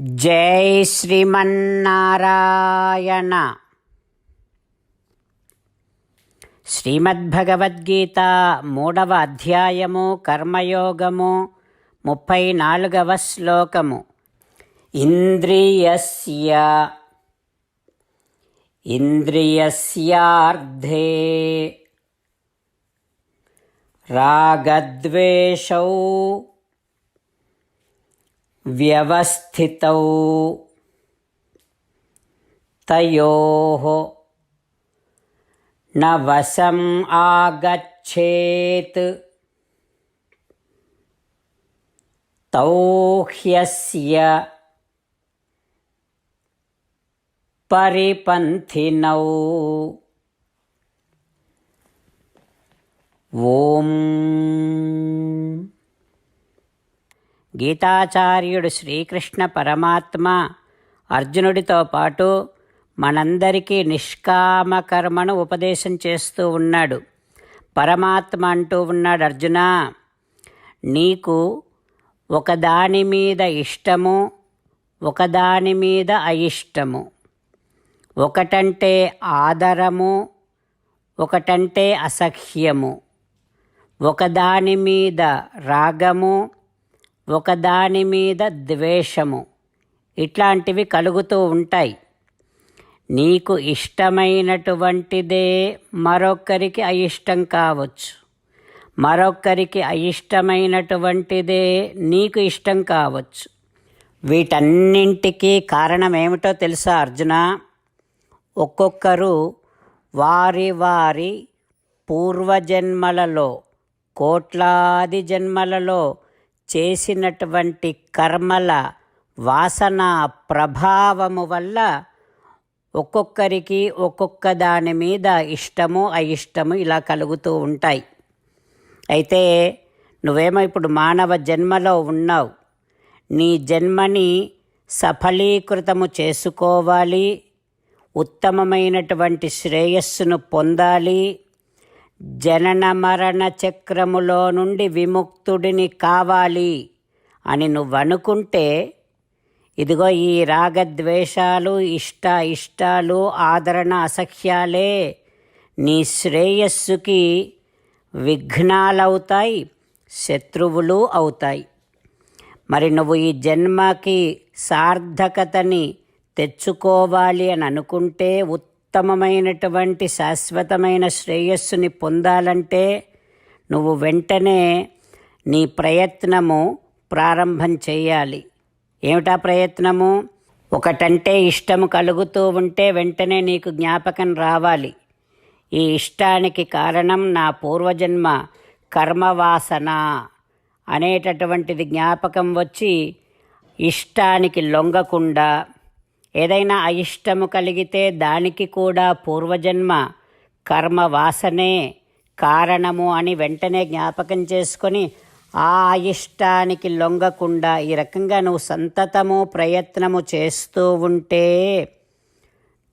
జై శ్రీమన్నారాయణ. శ్రీమద్భగవద్గీత మూడవ అధ్యాయము కర్మయోగము ముప్పై నాలుగవ శ్లోకము. ఇంద్రియస్య ఇంద్రియస్యార్ధే. రాగద్వేషౌ व्यवस्थितौ। तयोः न वशम् आगच्छेत्। तौ ह्यस्य परिपन्थिनौ। గీతాచార్యుడు శ్రీకృష్ణ పరమాత్మ అర్జునుడితో పాటు మనందరికీ నిష్కామ కర్మను ఉపదేశం చేస్తూ ఉన్నాడు. పరమాత్మ అంటూ ఉన్నాడు అర్జున నీకు ఒకదాని మీద ఇష్టము ఒకదాని మీద అయిష్టము. ఒకటంటే ఆదరము ఒకటంటే అసహ్యము. ఒకదాని మీద రాగము ఒకదాని మీద ద్వేషము. ఇట్లాంటివి కలుగుతూ ఉంటాయి. నీకు ఇష్టమైనటువంటిదే మరొకరికి అయిష్టం కావచ్చు. మరొకరికి అయిష్టమైనటువంటిదే నీకు ఇష్టం కావచ్చు. వీటన్నింటికీ కారణం ఏమిటో తెలుసా అర్జున? ఒక్కొక్కరు వారి వారి పూర్వజన్మలలో కోట్లాది జన్మలలో చేసినటువంటి కర్మల వాసన ప్రభావము వల్ల ఒక్కొక్కరికి ఒక్కొక్క దాని మీద ఇష్టము అయిష్టము ఇలా కలుగుతూ ఉంటాయి. అయితే నువ్వేమో ఇప్పుడు మానవ జన్మలో ఉన్నావు. నీ జన్మని సఫలీకృతము చేసుకోవాలి ఉత్తమమైనటువంటి శ్రేయస్సును పొందాలి జనన మరణ చక్రములో నుండి విముక్తుడిని కావాలి అని నువ్వనుకుంటే ఇదిగో ఈ రాగద్వేషాలు ఇష్ట ఇష్టాలు ఆదరణ అసహ్యాలే నీ శ్రేయస్సుకి విఘ్నాలవుతాయి శత్రువులు అవుతాయి. మరి నువ్వు ఈ జన్మకి సార్థకతని తెచ్చుకోవాలి అని అనుకుంటే ఉత్తమమైనటువంటి శాశ్వతమైన శ్రేయస్సుని పొందాలంటే నువ్వు వెంటనే నీ ప్రయత్నము ప్రారంభం చేయాలి. ఏమిటా ప్రయత్నము? ఒకటంటే ఇష్టము కలుగుతూ ఉంటే వెంటనే నీకు జ్ఞాపకం రావాలి. ఈ ఇష్టానికి కారణం నా పూర్వజన్మ కర్మవాసన అనేటటువంటిది జ్ఞాపకం వచ్చి ఇష్టానికి లొంగకుండా ఏదైనా అయిష్టము కలిగితే దానికి కూడా పూర్వజన్మ కర్మ వాసనే కారణము అని వెంటనే జ్ఞాపకం చేసుకొని ఆ అయిష్టానికి లొంగకుండా ఈ రకంగా నువ్వు సంతతము ప్రయత్నము చేస్తూ ఉంటే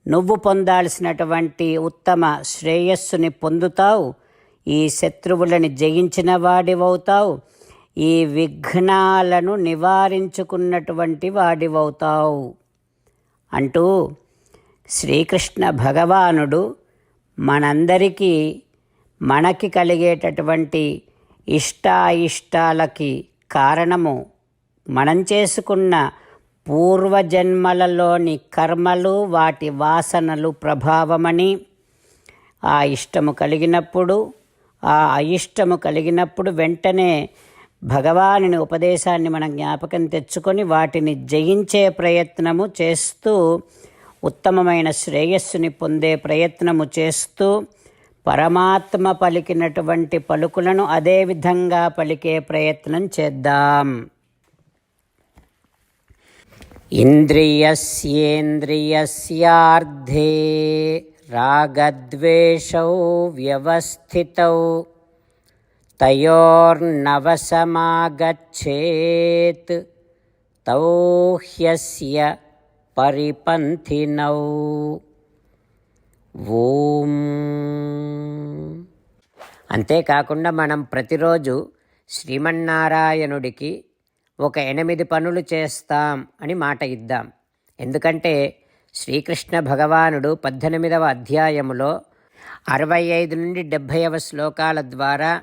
నువ్వు పొందాల్సినటువంటి ఉత్తమ శ్రేయస్సుని పొందుతావు. ఈ శత్రువులని జయించిన వాడివవుతావు. ఈ విఘ్నాలను నివారించుకున్నటువంటి వాడివవుతావు. అంటూ శ్రీకృష్ణ భగవానుడు మనందరికీ మనకి కలిగేటటువంటి ఇష్టాయిష్టాలకి కారణము మనం చేసుకున్న పూర్వజన్మలలోని కర్మలు వాటి వాసనలు ప్రభావమని ఆ ఇష్టము కలిగినప్పుడు ఆ అయిష్టము కలిగినప్పుడు వెంటనే భగవానుని ఉపదేశాన్ని మనం జ్ఞాపకం తెచ్చుకొని వాటిని జయించే ప్రయత్నము చేస్తూ ఉత్తమమైన శ్రేయస్సుని పొందే ప్రయత్నము చేస్తూ పరమాత్మ పలికినటువంటి పలుకులను అదే విధంగా పలికే ప్రయత్నం చేద్దాం. ఇంద్రియస్యేంద్రియస్యార్థే రాగద్వేషౌ వ్యవస్థితౌ. తయోర్నవసమాగచ్చేత్ తౌ హ్యస్య పరిపంథినౌ ఓం అంతేకాకుండా మనం ప్రతిరోజు శ్రీమన్నారాయణుడికి ఒక ఎనిమిది పనులు చేస్తాం అని మాట ఇద్దాం. ఎందుకంటే శ్రీకృష్ణ భగవానుడు పద్దెనిమిదవ అధ్యాయములో అరవై ఐదు నుండి డెబ్భైవ శ్లోకాల ద్వారా